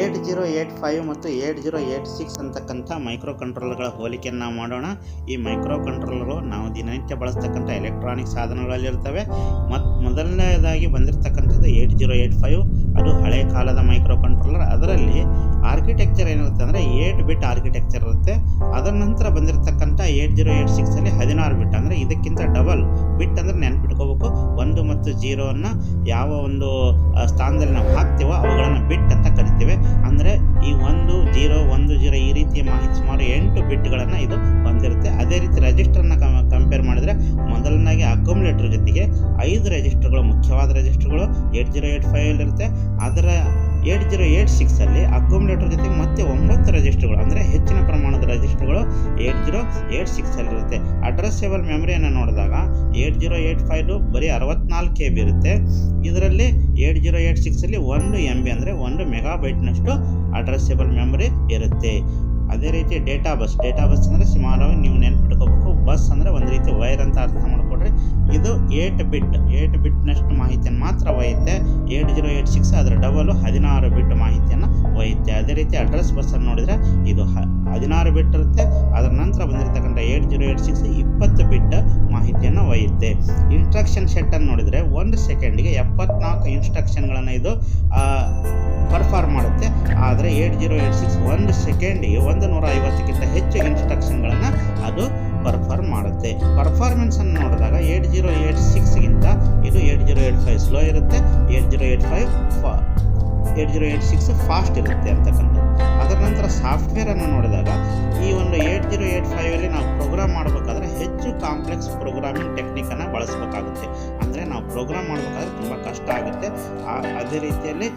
Eight zero eight five ಮತ್ತು eight zero eight six ಅಂತಕ್ಕಂಥ micro ಕಂಟ್ರೋಲರ್ಗಳ ಹೋಲಿಕೆಯನ್ನು ನಾವು ಮಾಡೋಣ. ಈ ಮೈಕ್ರೋ ಕಂಟ್ರೋಲ್ಗಳು ನಾವು ದಿನನಿತ್ಯ ಬಳಸ್ತಕ್ಕಂಥ ಎಲೆಕ್ಟ್ರಾನಿಕ್ ಸಾಧನಗಳಲ್ಲಿರ್ತವೆ ಮತ್ತು ಮೊದಲನೇದಾಗಿ ಬಂದಿರತಕ್ಕಂಥದ್ದು ಏಟ್ ಜೀರೋ ಏಟ್ ಫೈವ್. ಅದು ಹಳೆ ಕಾಲದ ಮೈಕ್ರೋ ಕಂಟ್ರೋಲರ್ ಅದರಲ್ಲಿ ಆರ್ಕಿಟೆಕ್ಚರ್ ಏನಿರುತ್ತೆ ಅಂದರೆ ಏಟ್ ಬಿಟ್ ಆರ್ಕಿಟೆಕ್ಚರ್ ಇರುತ್ತೆ. ಅದರ ನಂತರ ಬಂದಿರತಕ್ಕಂಥ ಏಟ್ ಜೀರೋ ಏಟ್ ಸಿಕ್ಸಲ್ಲಿ ಹದಿನಾರು ಬಿಟ್. ಅಂದರೆ ಇದಕ್ಕಿಂತ ಡಬಲ್ ಬಿಟ್ ಅಂದರೆ ನೆನ್ಪಿಟ್ಕೋಬೇಕು. ಮತ್ತು ಜೀರೋವನ್ನು ಯಾವ ಒಂದು ಸ್ಥಾನದಲ್ಲಿ ನಾವು ಹಾಕ್ತೀವೋ ಅವುಗಳನ್ನು ಬಿಟ್ ಅಂತ ಕರಿತೇವೆ. ಅಂದರೆ ಈ ಒಂದು ಜೀರೋ ಒಂದು ಜೀರೋ ಈ ರೀತಿಯ ಮಾಹಿತಿ ಸುಮಾರು ಎಂಟು ಬಿಟ್ಗಳನ್ನು ಇದು ಹೊಂದಿರುತ್ತೆ ಅದೇ ರೀತಿ ರೆಜಿಸ್ಟರ್ನ ಕಂಪೇರ್ ಮಾಡಿದರೆ ಮೊದಲನಾಗಿ ಅಕ್ಯುಮುಲೇಟರ್ ಜೊತೆಗೆ ಐದು ರೆಜಿಸ್ಟರ್ಗಳು, ಮುಖ್ಯವಾದ ರೆಜಿಸ್ಟರ್ಗಳು ಏಟ್ ಜೀರೋ ಏಟ್ ಫೈವ್ ಇರುತ್ತೆ ಏಟ್ ಜೀರೋ ಏಟ್ ಸಿಕ್ಸಲ್ಲಿ ಅಕ್ಯುಮುಲೇಟರ್ ಜೊತೆ ಮತ್ತೆ ಒಂಬತ್ತು ರಜಿಸ್ಟರ್ಗಳು ಅಂದರೆ ಹೆಚ್ಚಿನ ಪ್ರಮಾಣದ ರಜಿಸ್ಟರ್ಗಳು ಏಟ್ ಜೀರೋ ಏಟ್ ಸಿಕ್ಸಲ್ಲಿರುತ್ತೆ ಅಡ್ರೆಸ್ಸೇಬಲ್ ಮೆಮರಿಯನ್ನು ನೋಡಿದಾಗ ಏಟ್ ಜೀರೋ ಏಟ್ ಫೈವ್ ಬರೀ ಅರವತ್ನಾಲ್ಕು ಕೆ ಬಿ ಇರುತ್ತೆ. ಇದರಲ್ಲಿ ಏಟ್ ಜೀರೋ ಏಟ್ ಸಿಕ್ಸಲ್ಲಿ ಒಂದು ಎಂ ಬಿ ಅಂದರೆ ಒಂದು ಮೆಗಾಬೈಟ್ನಷ್ಟು ಅಡ್ರೆಸ್ಸೇಬಲ್ ಮೆಮರಿ ಇರುತ್ತೆ. ಅದೇ ರೀತಿ ಡೇಟಾ ಬಸ್ ಡೇಟಾ ಬಸ್ ಅಂದರೆ ಸುಮಾರಾಗಿ ನೀವು ನೆನ್ಪಿಟ್ಕೋಬೇಕು, ಬಸ್ ಅಂದರೆ ಒಂದು ರೀತಿ ವೈರ್ ಅಂತ ಅರ್ಥ ಮಾಡಿಕೊಡ್ರಿ ಇದು ಏಟ್ ಬಿಟ್ ಏಟ್ ಬಿಟ್ನಷ್ಟು ಮಾಹಿತಿಯನ್ನು ಮಾತ್ರ ಒಯ್ಯುತ್ತೆ. ಏಟ್ ಜೀರೋ ಏಟ್ ಸಿಕ್ಸ್ ಅದರ ಡಬಲು ಹದಿನಾರು ಬಿಟ್ ಮಾಹಿತಿಯನ್ನು ಒಯ್ಯುತ್ತೆ. ಅದೇ ರೀತಿ ಅಡ್ರೆಸ್ ಬಸ್ಸನ್ನು ನೋಡಿದರೆ ಇದು ಹದಿನಾರು ಬಿಟ್ ಇರುತ್ತೆ. ಅದರ ನಂತರ ಬಂದಿರತಕ್ಕಂಥ ಏಟ್ ಜೀರೋ ಏಟ್ ಸಿಕ್ಸ್ ಇಪ್ಪತ್ತು ಬಿಟ್ ಮಾಹಿತಿಯನ್ನು ಒಯ್ಯುತ್ತೆ. ಇನ್ಸ್ಟ್ರಕ್ಷನ್ ಸೆಟ್ಟನ್ನು ನೋಡಿದರೆ ಒಂದು ಸೆಕೆಂಡಿಗೆ ಎಪ್ಪತ್ನಾಲ್ಕು ಇನ್ಸ್ಟ್ರಕ್ಷನ್ಗಳನ್ನು ಇದು ಪರ್ಫಾರ್ಮ್ ಮಾಡುತ್ತೆ. ಆದರೆ ಏಟ್ ಜೀರೋ ಏಟ್ ಸಿಕ್ಸ್ ಒಂದು ಸೆಕೆಂಡಿಗೆ ಒಂದು ನೂರ ಐವತ್ತಕ್ಕಿಂತ ಹೆಚ್ಚು ಇನ್ಸ್ಟ್ರಕ್ಷನ್ಗಳನ್ನು ಅದು ಪರ್ಫಾರ್ಮ್ ಮಾಡುತ್ತೆ ಪರ್ಫಾರ್ಮೆನ್ಸನ್ನು ನೋಡಿದಾಗ ಏಟ್ ಜೀರೋ ಏಟ್ ಸಿಕ್ಸ್ಗಿಂತ ಇದು eight zero eight five slow ಇರುತ್ತೆ. ಏಟ್ ಜೀರೋ ಏಟ್ ಫೈವ್ ಫಾ eight zero eight six fast ಇರುತ್ತೆ ಅಂತಕ್ಕಂಥದ್ದು ಅದರ ನಂತರ ಸಾಫ್ಟ್ವೇರನ್ನು ನೋಡಿದಾಗ ಈ ಒಂದು ಏಟ್ ಜೀರೋ ಏಟ್ ಫೈವಲ್ಲಿ ನಾವು ಪ್ರೋಗ್ರಾಮ್ ಮಾಡಬೇಕಾದ್ರೆ ಹೆಚ್ಚು ಕಾಂಪ್ಲೆಕ್ಸ್ ಪ್ರೋಗ್ರಾಮಿಂಗ್ ಟೆಕ್ನಿಕನ್ನು ಬಳಸಬೇಕಾಗುತ್ತೆ. ಅಂದರೆ ನಾವು ಪ್ರೋಗ್ರಾಮ್ ಮಾಡಬೇಕಾದ್ರೆ ತುಂಬ ಕಷ್ಟ ಆಗುತ್ತೆ. ಅದೇ ರೀತಿಯಲ್ಲಿ